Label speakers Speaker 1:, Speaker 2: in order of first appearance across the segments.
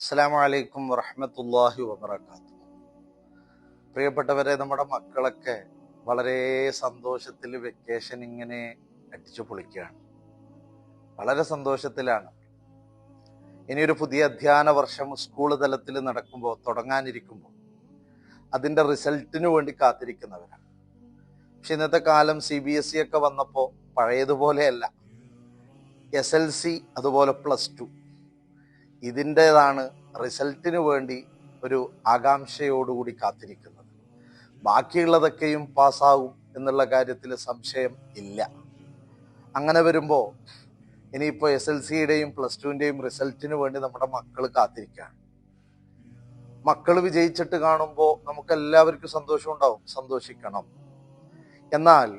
Speaker 1: അസ്സലാമു അലൈക്കും വറഹ്മത്തുള്ളാഹി വബറകാതുഹു. പ്രിയപ്പെട്ടവരെ നമ്മുടെ മക്കളൊക്കെ വളരെ സന്തോഷത്തിൽ വെക്കേഷൻ ഇങ്ങനെ അടിച്ചു പൊളിക്കുകയാണ്. വളരെ സന്തോഷത്തിലാണ്. ഇനിയൊരു പുതിയ അധ്യയന വർഷം സ്കൂൾ തലത്തിൽ നടക്കുമ്പോൾ തുടങ്ങാനിരിക്കുമ്പോൾ അതിന്റെ റിസൾട്ടിന് വേണ്ടി കാത്തിരിക്കുന്നവരാണ്. പക്ഷെ ഇന്നത്തെ കാലം സി ബി എസ് സി ഒക്കെ വന്നപ്പോൾ പഴയതുപോലെയല്ല. എസ് എൽ സി അതുപോലെ പ്ലസ് ടു ഇതിന്റെതാണ് റിസൾട്ടിന് വേണ്ടി ഒരു ആകാംക്ഷയോടുകൂടി കാത്തിരിക്കുന്നത്. ബാക്കിയുള്ളതൊക്കെയും പാസ്സാവും എന്നുള്ള കാര്യത്തിൽ സംശയം ഇല്ല. അങ്ങനെ വരുമ്പോൾ ഇനിയിപ്പോൾ എസ് എൽ സിയുടെയും പ്ലസ് ടുവിന്റെയും റിസൾട്ടിന് വേണ്ടി നമ്മുടെ മക്കൾ കാത്തിരിക്കുകയാണ്. മക്കൾ വിജയിച്ചിട്ട് കാണുമ്പോൾ നമുക്ക് എല്ലാവർക്കും സന്തോഷം ഉണ്ടാവും സന്തോഷിക്കണം. എന്നാൽ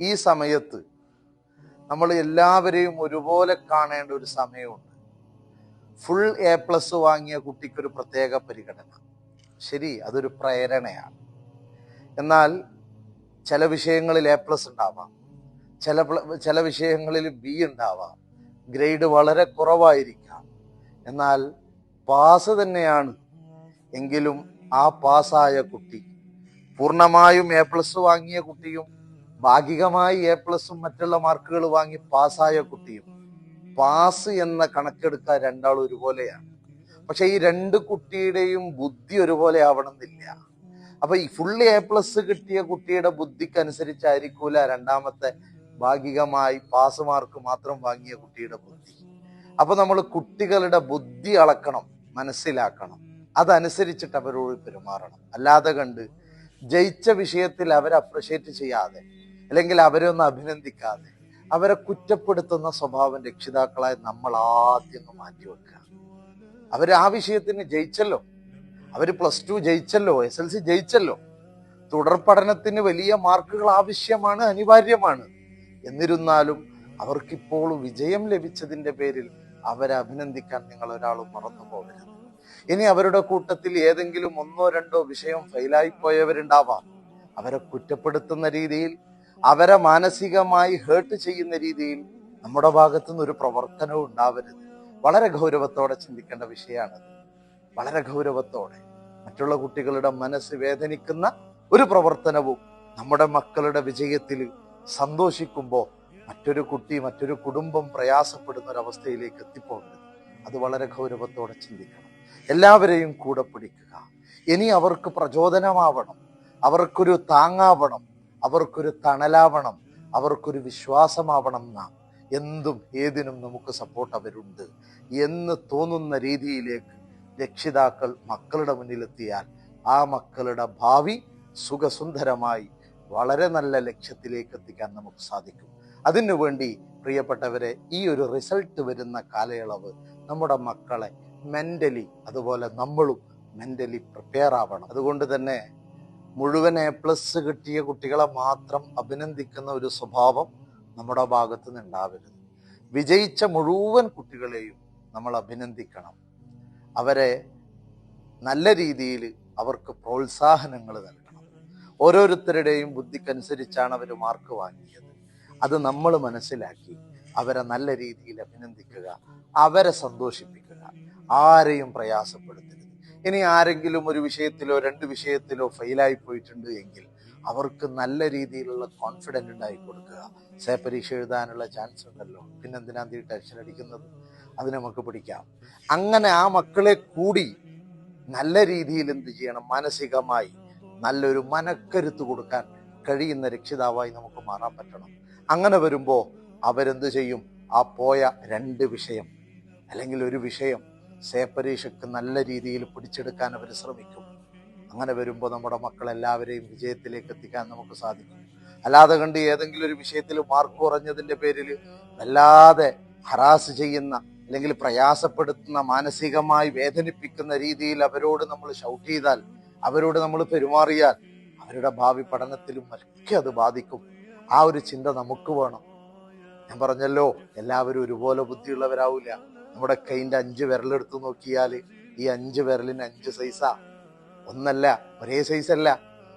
Speaker 1: ഈ സമയത്ത് നമ്മൾ എല്ലാവരെയും ഒരുപോലെ കാണേണ്ട ഒരു സമയമുണ്ട്. ഫുൾ എ പ്ലസ് വാങ്ങിയ കുട്ടിക്കൊരു പ്രത്യേക പരിഗണന. ശരി അതൊരു പ്രേരണയാണ്. എന്നാൽ ചില വിഷയങ്ങളിൽ എ പ്ലസ് ഉണ്ടാവാം. ചില ചില വിഷയങ്ങളിൽ ബി ഉണ്ടാവാം. ഗ്രേഡ് വളരെ കുറവായിരിക്കാം. എന്നാൽ പാസ് തന്നെയാണ്. എങ്കിലും ആ പാസ്സായ കുട്ടി പൂർണമായും എ പ്ലസ് വാങ്ങിയ കുട്ടിയും ഭാഗികമായി എ പ്ലസും മറ്റുള്ള മാർക്കുകൾ വാങ്ങി പാസ്സായ കുട്ടിയും പാസ് എന്ന കണക്കെടുക്കാൻ രണ്ടാളും ഒരുപോലെയാണ്. പക്ഷെ ഈ രണ്ട് കുട്ടിയുടെയും ബുദ്ധി ഒരുപോലെ ആവണമെന്നില്ല. അപ്പൊ ഈ ഫുള്ളി എ പ്ലസ് കിട്ടിയ കുട്ടിയുടെ ബുദ്ധിക്കനുസരിച്ചായിരിക്കൂല രണ്ടാമത്തെ ഭാഗികമായി പാസ് മാർക്ക് മാത്രം വാങ്ങിയ കുട്ടിയുടെ ബുദ്ധി. അപ്പൊ നമ്മൾ കുട്ടികളുടെ ബുദ്ധി അളക്കണം മനസ്സിലാക്കണം. അതനുസരിച്ചിട്ട് അവരോട് പെരുമാറണം. അല്ലാതെ കണ്ട് ജയിച്ച വിഷയത്തിൽ അവരെ അപ്രിഷ്യേറ്റ് ചെയ്യാതെ അല്ലെങ്കിൽ അവരെ ഒന്ന് അഭിനന്ദിക്കാതെ അവരെ കുറ്റപ്പെടുത്തുന്ന സ്വഭാവം രക്ഷിതാക്കളായി നമ്മൾ ആദ്യം മാറ്റിവെക്കുക അവർ ആ വിഷയത്തിന് ജയിച്ചല്ലോ. അവർ പ്ലസ് ടു ജയിച്ചല്ലോ എസ് എൽ സി ജയിച്ചല്ലോ. തുടർ പഠനത്തിന് വലിയ മാർക്കുകൾ ആവശ്യമാണ് അനിവാര്യമാണ്. എന്നിരുന്നാലും അവർക്കിപ്പോൾ വിജയം ലഭിച്ചതിന്റെ പേരിൽ അവരെ അഭിനന്ദിക്കാൻ നിങ്ങൾ ഒരാളും മറന്നു പോകരുത്. ഇനി അവരുടെ കൂട്ടത്തിൽ ഏതെങ്കിലും ഒന്നോ രണ്ടോ വിഷയം ഫെയിലായി പോയവരുണ്ടാവാം. അവരെ കുറ്റപ്പെടുത്തുന്ന രീതിയിൽ അവരെ മാനസികമായി ഹേർട്ട് ചെയ്യുന്ന രീതിയിൽ നമ്മുടെ ഭാഗത്തുനിന്ന് ഒരു പ്രവർത്തനവും ഉണ്ടാവരുത്. വളരെ ഗൗരവത്തോടെ ചിന്തിക്കേണ്ട വിഷയമാണത്. വളരെ ഗൗരവത്തോടെ മറ്റുള്ള കുട്ടികളുടെ മനസ്സ് വേദനിക്കുന്ന ഒരു പ്രവർത്തനവും നമ്മുടെ മക്കളുടെ വിജയത്തിൽ സന്തോഷിക്കുമ്പോൾ മറ്റൊരു കുട്ടി മറ്റൊരു കുടുംബം പ്രയാസപ്പെടുന്ന ഒരവസ്ഥയിലേക്ക് എത്തിപ്പോകരുത്. അത് വളരെ ഗൗരവത്തോടെ ചിന്തിക്കണം. എല്ലാവരെയും കൂടെ പിടിക്കുക. ഇനി അവർക്ക് പ്രചോദനമാവണം. അവർക്കൊരു താങ്ങാവണം. അവർക്കൊരു തണലാവണം അവർക്കൊരു വിശ്വാസമാവണം നാം. എന്തും ഏതിനും നമുക്ക് സപ്പോർട്ട് അവരുണ്ട്. എന്ന് തോന്നുന്ന രീതിയിലേക്ക് രക്ഷിതാക്കൾ മക്കളുടെ മുന്നിലെത്തിയാൽ ആ മക്കളുടെ ഭാവി സുഖസുന്ദരമായി വളരെ നല്ല ലക്ഷ്യത്തിലേക്ക് എത്തിക്കാൻ നമുക്ക് സാധിക്കും. അതിനുവേണ്ടി പ്രിയപ്പെട്ടവരെ ഈ ഒരു റിസൾട്ട് വരുന്ന കാലയളവ് നമ്മുടെ മക്കളെ മെന്റലി അതുപോലെ നമ്മളും മെന്റലി പ്രിപ്പയർ ആവണം. അതുകൊണ്ട് തന്നെ മുഴുവൻ എ പ്ലസ് കിട്ടിയ കുട്ടികളെ മാത്രം അഭിനന്ദിക്കുന്ന ഒരു സ്വഭാവം നമ്മുടെ ഭാഗത്ത് നിന്നുണ്ടാവരുത് വിജയിച്ച മുഴുവൻ കുട്ടികളെയും നമ്മൾ അഭിനന്ദിക്കണം. അവരെ നല്ല രീതിയിൽ അവർക്ക് പ്രോത്സാഹനങ്ങൾ നൽകണം. ഓരോരുത്തരുടെയും ബുദ്ധിക്കനുസരിച്ചാണ് അവർ മാർക്ക് വാങ്ങിയത്. അത് നമ്മൾ മനസ്സിലാക്കി അവരെ നല്ല രീതിയിൽ അഭിനന്ദിക്കുക അവരെ സന്തോഷിപ്പിക്കുക ആരെയും പ്രയാസപ്പെടുത്തരുത്. ഇനി ആരെങ്കിലും ഒരു വിഷയത്തിലോ രണ്ട് വിഷയത്തിലോ ഫെയിലായി പോയിട്ടുണ്ട് എങ്കിൽ അവർക്ക് നല്ല രീതിയിലുള്ള കോൺഫിഡന്റ് ഉണ്ടായി കൊടുക്കുക. സേ പരീക്ഷ എഴുതാനുള്ള ചാൻസ് ഉണ്ടല്ലോ. പിന്നെന്തിനാ തീ ടെൻഷൻ അടിക്കുന്നത്? അത് നമുക്ക് പിടിക്കാം അങ്ങനെ ആ മക്കളെ കൂടി നല്ല രീതിയിൽ എന്ത് ചെയ്യണം? മാനസികമായി നല്ലൊരു മനക്കരുത്ത് കൊടുക്കാൻ കഴിയുന്ന രക്ഷിതാവായി നമുക്ക് മാറാൻ പറ്റണം. അങ്ങനെ വരുമ്പോൾ അവരെന്ത് ചെയ്യും? ആ പോയ രണ്ട് വിഷയം അല്ലെങ്കിൽ ഒരു വിഷയം സേ പരീക്ഷയ്ക്ക് നല്ല രീതിയിൽ പിടിച്ചെടുക്കാൻ അവർ ശ്രമിക്കും. അങ്ങനെ വരുമ്പോൾ നമ്മുടെ മക്കളെല്ലാവരെയും വിജയത്തിലേക്ക് എത്തിക്കാൻ നമുക്ക് സാധിക്കും. അല്ലാതെ കണ്ട് ഏതെങ്കിലും ഒരു വിഷയത്തിൽ മാർക്ക് കുറഞ്ഞതിന്റെ പേരിൽ വല്ലാതെ ഹറാസ് ചെയ്യുന്ന അല്ലെങ്കിൽ പ്രയാസപ്പെടുത്തുന്ന മാനസികമായി വേദനിപ്പിക്കുന്ന രീതിയിൽ അവരോട് നമ്മൾ ഷൗട്ട് ചെയ്താൽ അവരോട് നമ്മൾ പെരുമാറിയാൽ അവരുടെ ഭാവി പഠനത്തിലും ഒക്കെ അത് ബാധിക്കും. ആ ഒരു ചിന്ത നമുക്ക് വേണം. ഞാൻ പറഞ്ഞല്ലോ എല്ലാവരും ഒരുപോലെ ബുദ്ധിയുള്ളവരാവില്ല നമ്മുടെ കൈന്റെ അഞ്ച് വിരലെടുത്ത് നോക്കിയാൽ ഈ അഞ്ച് വിരലിന് അഞ്ച് സൈസാ ഒന്നല്ല ഒരേ സൈസല്ല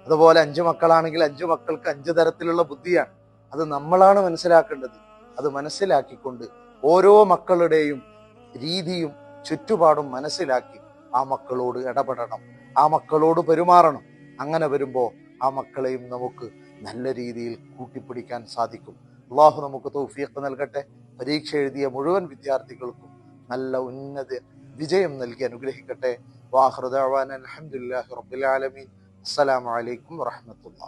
Speaker 1: അതുപോലെ അഞ്ച് മക്കളാണെങ്കിൽ അഞ്ച് മക്കൾക്ക് അഞ്ച് തരത്തിലുള്ള ബുദ്ധിയാണ്. അത് നമ്മളാണ് മനസ്സിലാക്കേണ്ടത്. അത് മനസ്സിലാക്കിക്കൊണ്ട് ഓരോ മക്കളുടെയും രീതിയും ചുറ്റുപാടും മനസ്സിലാക്കി ആ മക്കളോട് ഇടപെടണം. ആ മക്കളോട് പെരുമാറണം. അങ്ങനെ വരുമ്പോൾ ആ മക്കളെയും നമുക്ക് നല്ല രീതിയിൽ കൂട്ടിപ്പിടിക്കാൻ സാധിക്കും. അള്ളാഹു നമുക്ക് തൗഫീഖ് നൽകട്ടെ. പരീക്ഷ എഴുതിയ മുഴുവൻ വിദ്യാർത്ഥികൾക്കും നല്ല ഉന്നത വിജയം നൽകി അനുഗ്രഹിക്കട്ടെ. വാഹൃദാൻ അലഹമുല്ലാഹി റബുലാലമീൻ അസ്സലാമലൈക്കും വാഹമത്തുള്ള